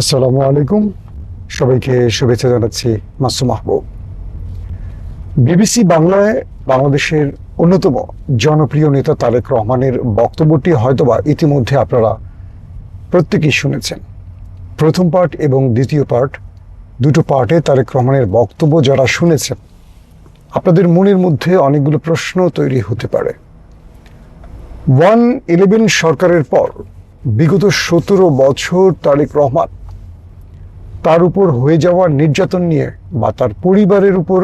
আসসালামু আলাইকুম। সবাইকে শুভেচ্ছা জানাচ্ছি মাসুম মাহবুব। বিবিসি বাংলায় বাংলাদেশের অন্যতম জনপ্রিয় নেতা তারেক রহমানের বক্তব্যটি হয়তোবা ইতিমধ্যে আপনারা প্রত্যেকেই শুনেছেন। প্রথম পার্ট এবং দ্বিতীয় পার্ট, দুটো পার্টে তারেক রহমানের বক্তব্য যারা শুনেছেন, আপনাদের মনের মধ্যে অনেকগুলো প্রশ্ন তৈরি হতে পারে। ওয়ান ইলেভেন সরকারের পর বিগত সতেরো বছর তারেক রহমান তার উপর হয়ে যাওয়া নির্যাতন নিয়ে বা তার পরিবারের উপর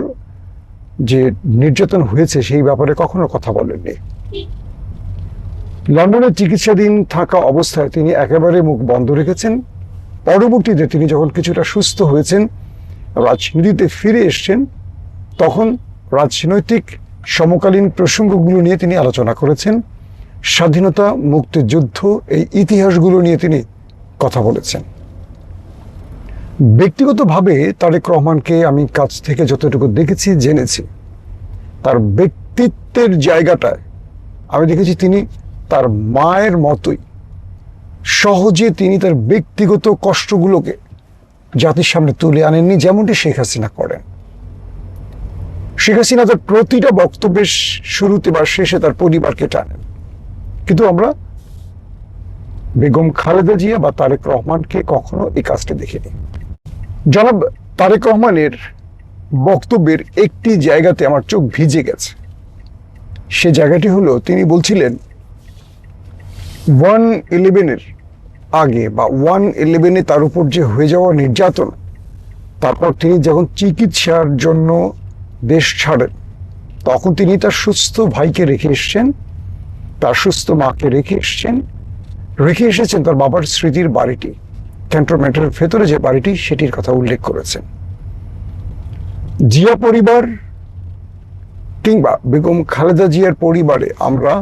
যে নির্যাতন হয়েছে সেই ব্যাপারে কখনো কথা বলেননি। লন্ডনে চিকিৎসাধীন থাকা অবস্থায় তিনি একেবারে মুখ বন্ধ রেখেছেন। পরবর্তীতে তিনি যখন কিছুটা সুস্থ হয়েছেন, রাজনীতিতে ফিরে এসছেন, তখন রাজনৈতিক সমকালীন প্রসঙ্গগুলো নিয়ে তিনি আলোচনা করেছেন। স্বাধীনতা, মুক্তিযুদ্ধ, এই ইতিহাসগুলো নিয়ে তিনি কথা বলেছেন। ব্যক্তিগতভাবে তারেক রহমানকে আমি কাছ থেকে যতটুকু দেখেছি, জেনেছি। তার ব্যক্তিত্বের জায়গাটায় আমি দেখেছি তিনি তার মায়ের মতোই। সহজে তিনি তার ব্যক্তিগত কষ্টগুলোকে জাতির সামনে তুলে আনেননি, যেমনটি শেখ হাসিনা করেন। শেখ হাসিনা তার প্রতিটা বক্তব্যের শুরুতে বা শেষে তার পরিবারকে টানেন। কিন্তু আমরা বেগম খালেদা জিয়া বা তারেক রহমানকে কখনো এই কাজটা দেখিনি। জনাব তারেক রহমানের বক্তব্যের একটি জায়গাতে আমার চোখ ভিজে গেছে। সে জায়গাটি হলো, তিনি বলছিলেন ওয়ান ইলেভেনের আগে বা ওয়ান ইলেভেনে তার উপর যে হয়ে যাওয়া নির্যাতন, তারপর তিনি যখন চিকিৎসার জন্য দেশ ছাড়েন, তখন তিনি তার সুস্থ ভাইকে রেখে এসছেন, তার সুস্থ মাকে রেখে এসছেন, রেখে এসেছেন তার বাবার স্মৃতির বাড়িটি। ক্যান্টনমেন্টের ভেতরে যে বাড়িটি, সেটির কথা উল্লেখ করেছেন। জিয়া পরিবার কিংবা বেগম খালেদা জিয়ার পরিবারে আমরা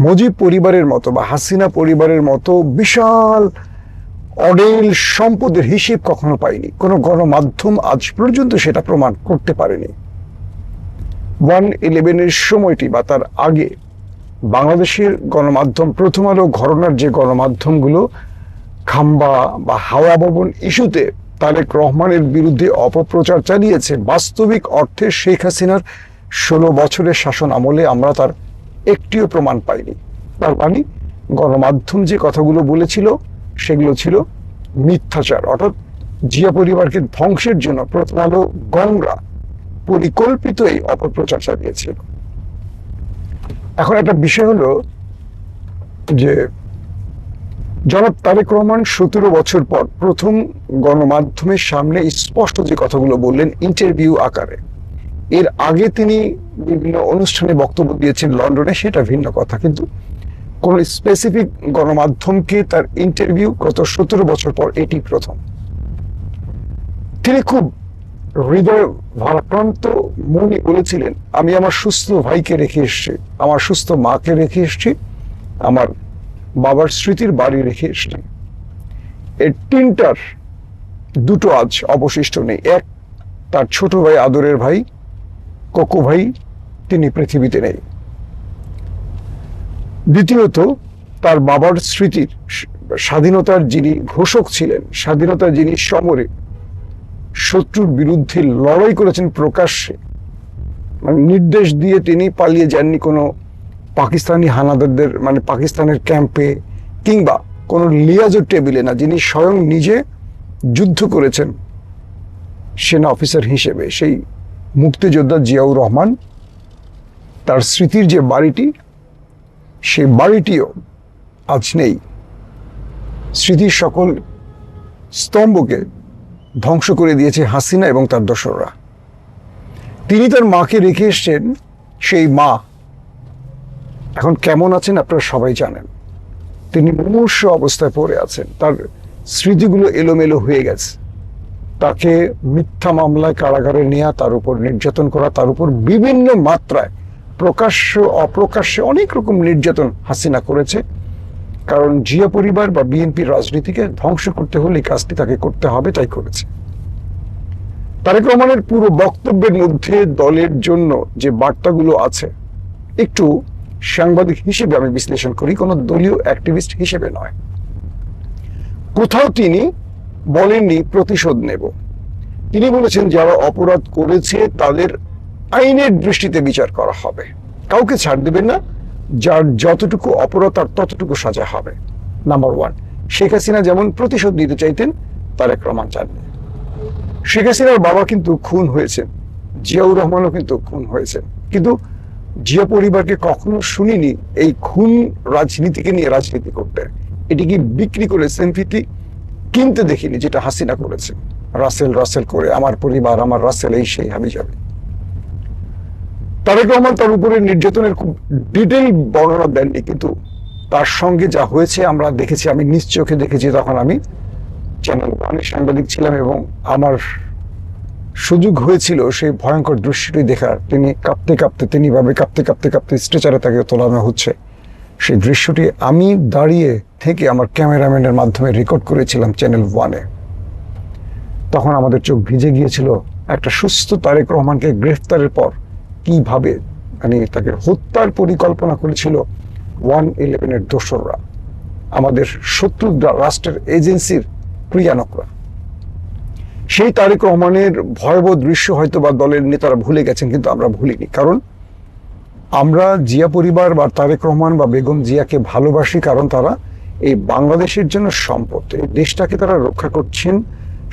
মজিব পরিবারের মতো বা হাসিনা পরিবারের মতো বিশাল অডেল সম্পদের হিসেব কখনো পাইনি। কোনো গণমাধ্যম আজ পর্যন্ত সেটা প্রমাণ করতে পারেনি। ওয়ান ইলেভেনের সময়টি বা তার আগে বাংলাদেশের গণমাধ্যম, প্রথম আলো ঘটনার যে গণমাধ্যমগুলো খাম্বা বা হাওয়া ভবন ইস্যুতে তারেক রহমানের বিরুদ্ধে অপপ্রচার চালিয়েছে বাস্তবিক অর্থে শেখ হাসিনার ষোলো বছরের শাসন আমলে আমরা তার একটিও প্রমাণ পাইনি। তার মানে গণমাধ্যম যে কথাগুলো বলেছিল, সেগুলো ছিল মিথ্যাচার। অর্থাৎ জিয়া পরিবারকে ধ্বংসের জন্য প্রথম আলো গংরা পরিকল্পিত এই অপপ্রচার চালিয়েছিল। এখন একটা বিষয় হলো যে জনাব তারেক রহমান, সতেরো বছর পর প্রথম গণমাধ্যমের সামনে স্পষ্ট যে কথাগুলো বললেন ইন্টারভিউ আকারে। এর আগে তিনি বিভিন্ন অনুষ্ঠানে বক্তব্য দিয়েছেন লন্ডনে, সেটা ভিন্ন কথা। কিন্তু কোন স্পেসিফিক গণমাধ্যমকে তার ইন্টারভিউ গত সতেরো বছর পর এটি প্রথম। তিনি খুব হৃদয় ভারাক্রান্ত মনে বলেছিলেন, আমি আমার সুস্থ ভাইকে রেখে এসছি, আমার সুস্থ মাকে রেখে এসছি, আমার বাবার স্মৃতির বাড়ি রেখে এসছি। এর তিনটার দুটো আজ অবশিষ্ট নেই। এক, তার ছোট ভাই আদরের ভাই, কোকো ভাই, তিনি পৃথিবীতে নেই। দ্বিতীয়ত, তার বাবার স্মৃতির স্বাধীনতার যিনি ঘোষক ছিলেন, স্বাধীনতার যিনি সমরে শত্রুর বিরুদ্ধে লড়াই করেছেন প্রকাশ্যে মানে নির্দেশ দিয়ে তিনি পালিয়ে যাননি কোনো পাকিস্তানি হানাদারদের মানে পাকিস্তানের ক্যাম্পে কিংবা কোনো লিয়াজের টেবিলে না, যিনি স্বয়ং নিজে যুদ্ধ করেছেন, সেনা অফিসার হিসেবে, সেই মুক্তিযোদ্ধা জিয়াউর রহমান, তার স্মৃতির যে বাড়িটি, সেই বাড়িটিও আজ নেই। স্মৃতির সকল স্তম্ভকে ধ্বংস করে দিয়েছে হাসিনা এবং তার দোসররা। তিনি তার মাকে রেখে এসছেন, সেই মা এখন কেমন আছেন আপনারা সবাই জানেন। তিনি মুমূর্ষ অবস্থায় পড়ে আছেন। তার স্মৃতিগুলো এলোমেলো হয়ে গেছে। তাকে মিথ্যা মামলায় কারাগারে নেওয়া তার উপর নির্যাতন করা, তার উপর বিভিন্ন মাত্রায় প্রকাশ্য, অপ্রকাশ্যে অনেক রকম নির্যাতন হাসিনা করেছে। কারণ জিয়া পরিবার বা বিএনপির রাজনীতিকে ধ্বংস করতে হলে এই কাজটি তাকে করতে হবে, তাই করেছে। তারেক রহমানের পুরো বক্তব্যের মধ্যে দলের জন্য যে বার্তাগুলো আছে, একটু সাংবাদিক হিসেবে আমি বিশ্লেষণ করি, কোনো দলীয় অ্যাক্টিভিস্ট হিসেবে নয়। কোথাও তিনি বলেননি প্রতিশোধ নেব। তিনি বলেছেন যারা অপরাধ করেছে তাদের আইনের দৃষ্টিতে বিচার করা হবে। কাউকে ছাড় দেবেন না, যার যতটুকু অপরাধ তার ততটুকু সাজা হবে। নাম্বার ওয়ান শেখ হাসিনা যেমন প্রতিশোধ নিতে চাইতেন তারেক রহমান চাননি শেখ হাসিনার বাবা কিন্তু খুন হয়েছেন, জিয়াউর রহমানও কিন্তু খুন হয়েছেন। কিন্তু জিয়া পরিবারকে কখনো শুনিনি এই খুন রাজনীতিকে নিয়ে রাজনীতি করতে। এটিকে বিক্রি করে সেমফিটি কিনতে দেখিনি, যেটা হাসিনা করেছে। রাসেল রাসেল করে, আমার পরিবার, আমার রাসেল, এই সেই হাবি যাবে। তারেক রহমান তার উপরে নির্যাতনের খুব ডিটেল বর্ণনা দেননি, কিন্তু তার সঙ্গে যা হয়েছে আমরা দেখেছি, আমি নিজ দেখেছি, তখন আমি চ্যানেল ওয়ানে সাংবাদিক ছিলাম এবং আমার সুযোগ হয়েছিল সেই ভয়ঙ্কর দৃশ্যটি দেখার। তিনি কাঁপতে কাঁপতে, তিনি ভাবে কাঁপতে কাঁপতে কাঁপতে স্ট্রেচারে তাকে তোলানো হচ্ছে। সেই দৃশ্যটি আমি দাঁড়িয়ে থেকে আমার ক্যামেরাম্যানের মাধ্যমে রেকর্ড করেছিলাম চ্যানেল ওয়ানে। তখন আমাদের চোখ ভিজে গিয়েছিল একটা সুস্থ তারেক রহমানকে গ্রেফতারের পর। কীভাবে? মানে তাকে হত্যার পরিকল্পনা করেছিল ওয়ান ইলেভেনের দোসররা। আমাদের শত্রু রাষ্ট্রের এজেন্সির ক্রিয়ানকরা সেই তারেক রহমানের ভয়াবহ দৃশ্য হয়তো বা দলের নেতারা ভুলে গেছেন, কিন্তু আমরা ভুলিনি। কারণ আমরা জিয়া পরিবার বা তারেক রহমান বা বেগম জিয়াকে ভালোবাসি কারণ তারা এই বাংলাদেশের জন্য সম্পদ। এই দেশটাকে তারা রক্ষা করছেন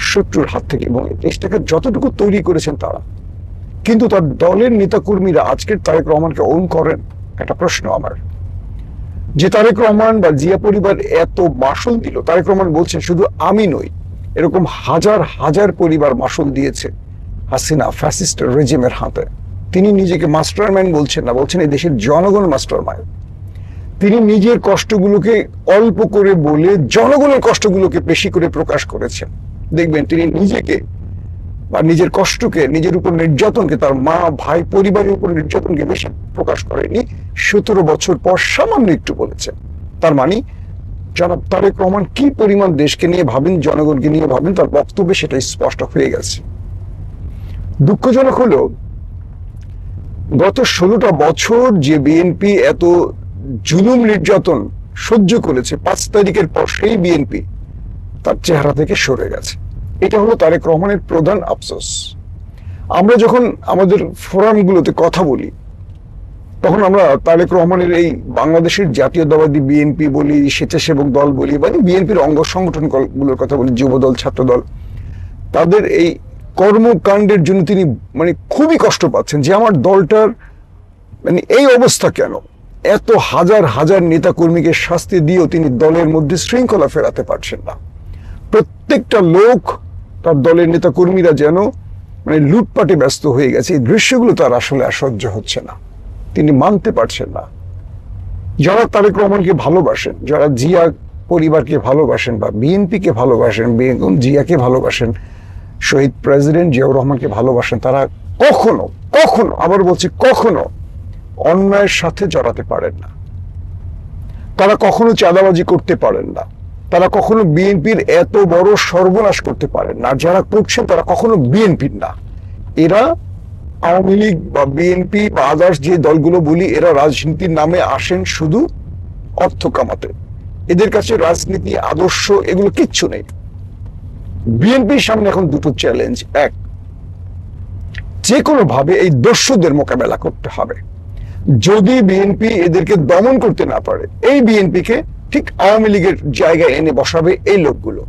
শত্রুর হাত থেকে এবং এই দেশটাকে যতটুকু তৈরি করেছেন তারা। কিন্তু তার দলের নেতাকর্মীরা আজকের তারেক রহমানকে ওন করেন একটা প্রশ্ন আমার। যে তারেক রহমান বা জিয়া পরিবার এত মাসুল দিল, তারেক রহমান বলছেন, শুধু আমি নই এরকম হাজার হাজার পরিবার মাসুল দিয়েছে হাসিনা ফ্যাসিস্ট রেজিমের হাতে। তিনি নিজেকে মাস্টারম্যান বলছেন না, বলছেন এই দেশের জনগণ মাস্টারমাইন্ড তিনি নিজের কষ্টগুলোকে অল্প করে বলে জনগণের কষ্টগুলোকে বেশি করে প্রকাশ করেছেন। দেখবেন তিনি নিজেকে বা নিজের কষ্টকে, নিজের উপর নির্যাতনকে, তার মা, ভাই, পরিবারের উপর নির্যাতনকে বেশি প্রকাশ করেনি সতেরো বছর পর সামান্য একটু বলেছেন। তার মানে জনাব তারেক রহমান কি পরিমাণ দেশকে নিয়ে ভাবেন, জনগণকে নিয়ে ভাবেন, তার বক্তব্যে সেটা স্পষ্ট হয়ে গেছে। দুঃখজনক হলো, গত ষোলোটা বছর যে বিএনপি এত জুলুম নির্যাতন সহ্য করেছে, পাঁচ তারিখের পর সেই বিএনপি তার চেহারা থেকে সরে গেছে। এটা হলো তারেক রহমানের প্রধান আফসোস। আমরা যখন আমাদের ফোরামগুলোতে কথা বলি তখন আমরা তারেক রহমানের এই বাংলাদেশের জাতীয় জাতীয়তাবাদী বিএনপি বলি, স্বেচ্ছাসেবক দল বলি মানে বিএনপির অঙ্গ সংগঠনগুলোর কথা বলি যুব দল ছাত্র দল তাদের এই কর্মকাণ্ডের জন্য তিনি মানে খুবই কষ্ট পাচ্ছেন যে আমার দলটার মানে এই অবস্থা কেন? এত হাজার হাজার নেতা কর্মীকে শাস্তি দিয়েও তিনি দলের মধ্যে শৃঙ্খলা ফেরাতে পারছেন না। প্রত্যেকটা লোক, তার দলের নেতা কর্মীরা যেন মানে লুটপাটে ব্যস্ত হয়ে গেছে, এই দৃশ্যগুলো তার আসলে আর সহ্য হচ্ছে না। তিনি মানতে পারছেন না। যারা তারেক রহমানকে ভালোবাসেন, যারা জিয়া পরিবারকে ভালোবাসেন বা বিএনপিকে ভালোবাসেন, বেগম জিয়াকে ভালোবাসেন, শহীদ প্রেসিডেন্ট জিয়াউর রহমানকে ভালোবাসেন, তারা কখনো কখনো, আবার বলছি কখনো অন্যায়ের সাথে জড়াতে পারেন না। তারা কখনো চাঁদাবাজি করতে পারেন না। তারা কখনো বিএনপির এত বড় সর্বনাশ করতে পারেন না। যারা করছেন তারা কখনো বিএনপির না। এরা আওয়ামী লীগ বা বিএনপি বা আদার্স যে দলগুলো বলি, এরা রাজনীতির নামে আসেন শুধু অর্থ কামাতে। এদের কাছে রাজনীতি, আদর্শ, এগুলো কিচ্ছু নেই। বিএনপির সামনে এখন দুটো চ্যালেঞ্জ এক যে কোনো ভাবে এই দস্যুদের মোকাবেলা করতে হবে। যদি বিএনপি এদেরকে দমন করতে না পারে, এই বিএনপিকে ঠিক আওয়ামী লীগের জায়গায় এনে বসাবে এই লোকগুলো।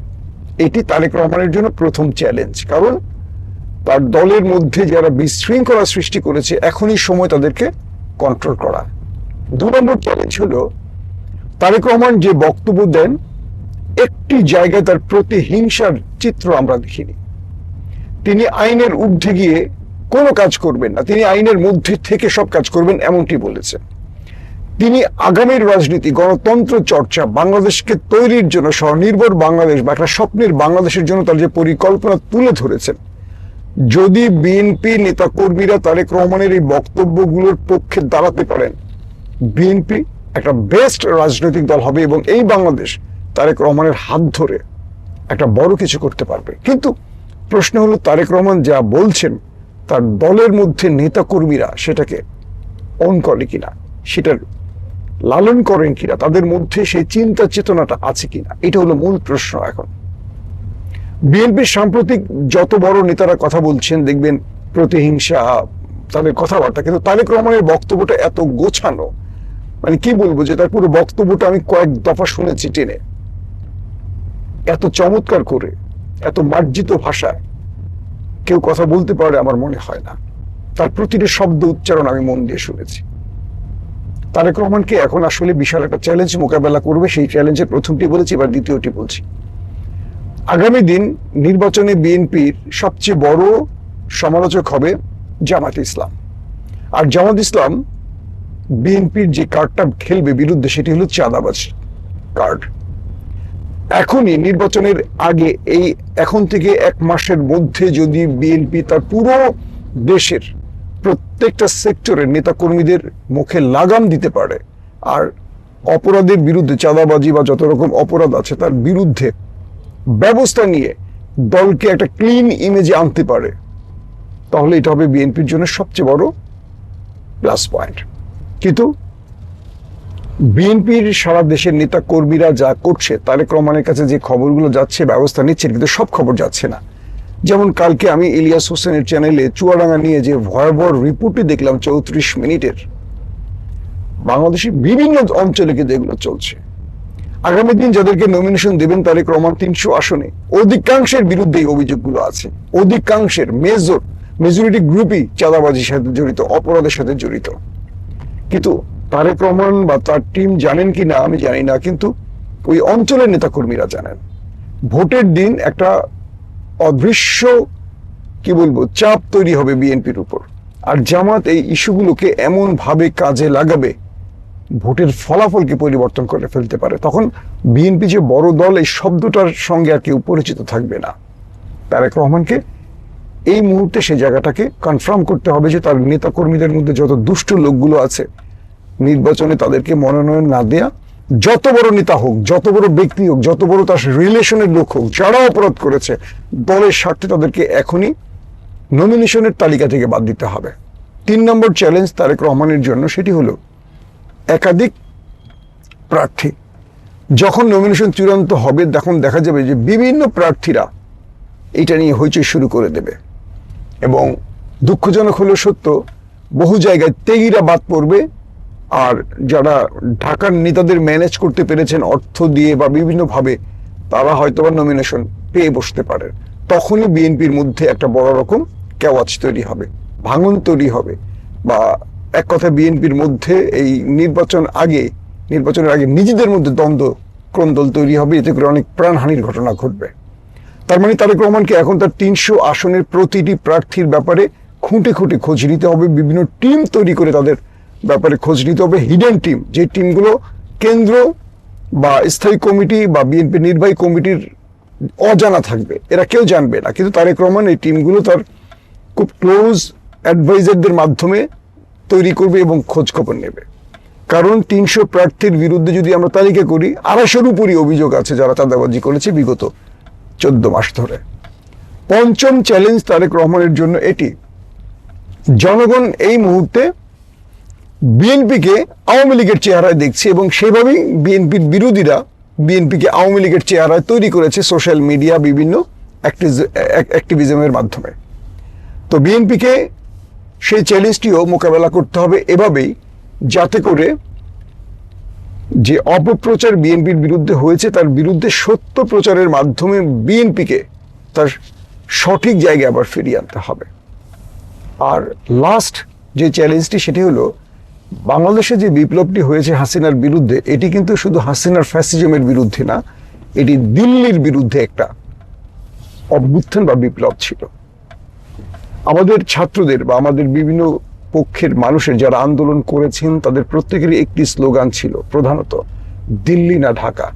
এটি তারেক রহমানের জন্য প্রথম চ্যালেঞ্জ কারণ তার দলের মধ্যে যারা বিশৃঙ্খলা সৃষ্টি করেছে, এখনই সময় তাদেরকে কন্ট্রোল করা। দু নম্বর চ্যালেঞ্জ হলো, তারেক রহমান যে বক্তব্য দেন, একটি জায়গায় তার প্রতিহিংসার চিত্র আমরা দেখিনি। তিনি আইনের ঊর্ধ্বে গিয়ে কোনো কাজ করবেন না, তিনি আইনের মধ্যে থেকে সব কাজ করবেন এমনটি বলেছেন। তিনি আগামীর রাজনীতি, গণতন্ত্র চর্চা, বাংলাদেশকে তৈরির জন্য স্বনির্ভর বাংলাদেশ বা একটা স্বপ্নের বাংলাদেশের জন্য তার যে পরিকল্পনা তুলে ধরেছেন যদি বিএনপি নেতা কর্মীরা তারেক রহমানের এই বক্তব্যগুলোর পক্ষে দাঁড়াতে পারেন, বিএনপি একটা বেস্ট রাজনৈতিক দল হবে এবং এই বাংলাদেশ তারেক রহমানের হাত ধরে একটা বড় কিছু করতে পারবে। কিন্তু প্রশ্ন হলো, তারেক রহমান যা বলছেন, তার দলের মধ্যে নেতা কর্মীরা সেটাকে অন করে কিনা, সেটার লালন করেন কিনা, তাদের মধ্যে সেই চিন্তা চেতনাটা আছে কিনা, এটা হলো মূল প্রশ্ন এখন। বিএনপির সাম্প্রতিক যত বড় নেতারা কথা বলছেন, দেখবেন প্রতিহিংসা, তাদের কথাবার্তা, কিন্তু তারেক রহমানের বক্তব্যটা এত গোছানো। মানে কি বলব যে তার পুরো বক্তব্যটা আমি কয়েক দফা শুনেছি টেনে। এত চমৎকার করে, এত মার্জিত ভাষায় কেউ কথা বলতে পারে আমার মনে হয় না। তার প্রতিটি শব্দ উচ্চারণ আমি মন দিয়ে শুনেছি। তারেক রহমানকে এখন আসলে বিশাল একটা চ্যালেঞ্জ মোকাবেলা করবে, সেই চ্যালেঞ্জের প্রথমটি বলেছি, এবার দ্বিতীয়টি বলছি। আগামী দিন নির্বাচনে বিএনপির সবচেয়ে বড় সমালোচক হবে জামাত ইসলাম। আর জামাত ইসলাম বিএনপির যে কার্ডটা খেলবে বিরুদ্ধে সেটি হলো চাঁদাবাজ কার্ড এখনই নির্বাচনের আগে এই এখন থেকে এক মাসের মধ্যে যদি বিএনপি তার পুরো দেশের প্রত্যেকটা সেক্টরের নেতাকর্মীদের মুখে লাগাম দিতে পারে, আর অপরাধের বিরুদ্ধে চাঁদাবাজি বা যত রকম অপরাধ আছে তার বিরুদ্ধে ব্যবস্থা নিয়ে দলকে একটা ক্লিন ইমেজে আনতে পারে, তাহলে এটা হবে বিএনপির জন্য সবচেয়ে বড় প্লাস পয়েন্ট কিন্তু বিএনপির সারা দেশের নেতা কর্মীরা যা করছে, তারেক রহমানের কাছে যে খবরগুলো যাচ্ছে, ব্যবস্থা নিচ্ছে কিন্তু সব খবর যাচ্ছে না। যেমন কালকে আমি ইলিয়াস হোসেনের চ্যানেলে চুয়াডাঙ্গা নিয়ে যে ভয়াবহ রিপোর্টটি দেখলাম চৌত্রিশ মিনিটের, বাংলাদেশের বিভিন্ন অঞ্চলে কিন্তু এগুলো চলছে। আগামী দিন যাদেরকে নমিনেশন দেবেন তারেক রহমান তিনশো আসনে। অধিকাংশের বিরুদ্ধে এই অভিযোগগুলো আছে। অধিকাংশের মেজর মেজরিটি গ্রুপই চাঁদাবাজির সাথে জড়িত, অপরাধের সাথে জড়িত। কিন্তু তারেক রহমান বা তার টিম জানেন কি না, আমি জানি না, কিন্তু ওই অঞ্চলের নেতাকর্মীরা জানেন। ভোটের দিন একটা অদৃশ্য, কি বলব, চাপ তৈরি হবে বিএনপির উপর। আর জামাত এই ইস্যুগুলোকে এমন ভাবে কাজে লাগাবে ভোটের ফলাফলকে পরিবর্তন করে ফেলতে পারে, তখন বিএনপি যে বড় দল, এই শব্দটার সঙ্গে আর কেউ পরিচিত থাকবে না। তারেক রহমানকে এই মুহূর্তে সেই জায়গাটাকে কনফার্ম করতে হবে যে তার নেতা কর্মীদের মধ্যে যত দুষ্ট লোকগুলো আছে, নির্বাচনে তাদেরকে মনোনয়ন না দেয়া, যত বড় নেতা হোক, যত বড় ব্যক্তি হোক, যত বড় তার রিলেশনের লোক হোক, যারা অপরাধ করেছে, দলের স্বার্থে তাদেরকে এখনই নমিনেশনের তালিকা থেকে বাদ দিতে হবে। তিন নম্বর চ্যালেঞ্জ তারেক রহমানের জন্য, সেটি হলো একাধিক প্রার্থী যখন নমিনেশন চূড়ান্ত হবে, তখন দেখা যাবে যে বিভিন্ন প্রার্থীরা এটা নিয়ে হইচই শুরু করে দেবে। এবং দুঃখজনক হলো সত্য, বহু জায়গায় তেগিরা বাদ পড়বে আর যারা ঢাকার নেতাদের ম্যানেজ করতে পেরেছেন অর্থ দিয়ে বা বিভিন্নভাবে, তারা হয়তো বা নমিনেশন পেয়ে বসতে পারে। তখনই বিএনপির মধ্যে একটা বড় রকম কেওয়াজ তৈরি হবে, ভাঙন তৈরি হবে বা এক কথা বিএনপির মধ্যে এই নির্বাচন আগে, নির্বাচনের আগে নিজেদের মধ্যে দ্বন্দ্ব, ক্রন্দল তৈরি হবে, এতে করে অনেক প্রাণহানির ঘটনা ঘটবে। তার মানে তারেক রহমানকে এখন তার তিনশো আসনের প্রতিটি প্রার্থীর ব্যাপারে খুঁটে খুঁটে খোঁজ নিতে হবে, বিভিন্ন টিম তৈরি করে তাদের ব্যাপারে খোঁজ নিতে হবে হিডেন টিম যে টিমগুলো কেন্দ্র বা স্থায়ী কমিটি বা বিএনপি নির্বাহী কমিটির অজানা থাকবে, এরা কেউ জানবে না। কিন্তু তারেক রহমান এই টিমগুলো তার খুব ক্লোজ অ্যাডভাইজারদের মাধ্যমে তৈরি করবে এবং খোঁজ খবর নেবে। কারণ তিনশো প্রার্থীর বিরুদ্ধে যদি আমরা তালিকা করি, আড়াইশোর উপরই অভিযোগ আছে যারা চাঁদাবাজি করেছে বিগত চোদ্দ মাস ধরে। পঞ্চম চ্যালেঞ্জ তারেক রহমানের জন্য এটি। জনগণ এই মুহূর্তে বিএনপিকে আওয়ামী লীগের চেহারায় দেখছে এবং সেভাবেই বিএনপির বিরোধীরা বিএনপিকে আওয়ামী লীগের চেহারায় তৈরি করেছে সোশ্যাল মিডিয়া, বিভিন্ন অ্যাক্টিভিজমের মাধ্যমে। তো বিএনপিকে সেই চ্যালেঞ্জটিও মোকাবেলা করতে হবে এভাবেই, যাতে করে যে অপপ্রচার বিএনপির বিরুদ্ধে হয়েছে, তার বিরুদ্ধে সত্য প্রচারের মাধ্যমে বিএনপিকে তার সঠিক জায়গায় আবার ফিরিয়ে আনতে হবে। আর লাস্ট যে চ্যালেঞ্জটি সেটি হলো, বাংলাদেশে যে বিপ্লবটি হয়েছে হাসিনার বিরুদ্ধে, এটি কিন্তু শুধু হাসিনার ফ্যাসিজমের বিরুদ্ধে না, এটি দিল্লির বিরুদ্ধে একটা অভ্যুত্থান বা বিপ্লব ছিল। আমাদের ছাত্রদের বা আমাদের বিভিন্ন পক্ষের মানুষের যারা আন্দোলন করেছেন, তাদের প্রত্যেকেরই একটি স্লোগান ছিল প্রধানত, দিল্লি না ঢাকা।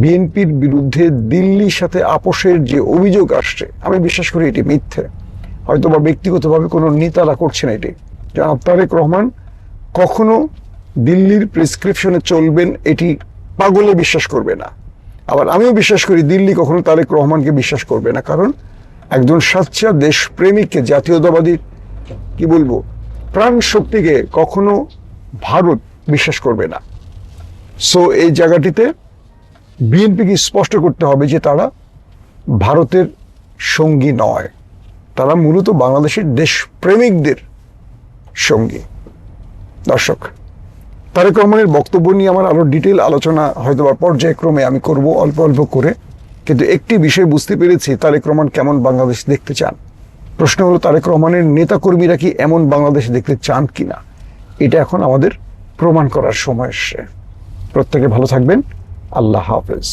বিএনপির বিরুদ্ধে দিল্লির সাথে আপোষের যে অভিযোগ আসছে, আমি বিশ্বাস করি এটি মিথ্যে। হয়তো বা ব্যক্তিগতভাবে কোনো নেতারা করছে না এটি। জনাব তারেক রহমান, কখনো দিল্লির প্রেসক্রিপশনে চলবেন এটি পাগলে বিশ্বাস করবে না। আবার আমিও বিশ্বাস করি দিল্লি কখনো তারেক রহমানকে বিশ্বাস করবে না, কারণ একজন সাচ্চা দেশপ্রেমিককে জাতীয়তাবাদী, কি বলব প্রাণ শক্তিকে কখনো ভারত বিশ্বাস করবে না। সো এই জায়গাটিতে বিএনপিকে স্পষ্ট করতে হবে যে তারা ভারতের সঙ্গী নয়। তারা মূলত বাংলাদেশের দেশপ্রেমিকদের সঙ্গী। দর্শক, তারেক রহমানের বক্তব্য নিয়ে আমার আরও ডিটেল আলোচনা হয়তো বা পর্যায়ক্রমে আমি করব অল্প অল্প করে। কিন্তু একটি বিষয় বুঝতে পেরেছি, তারেক রহমান কেমন বাংলাদেশ দেখতে চান? প্রশ্ন হলো, তারেক রহমানের নেতাকর্মীরা কি এমন বাংলাদেশ দেখতে চান কি না এটা এখন আমাদের প্রমাণ করার সময় এসছে। প্রত্যেকে ভালো থাকবেন। আল্লাহ হাফেজ।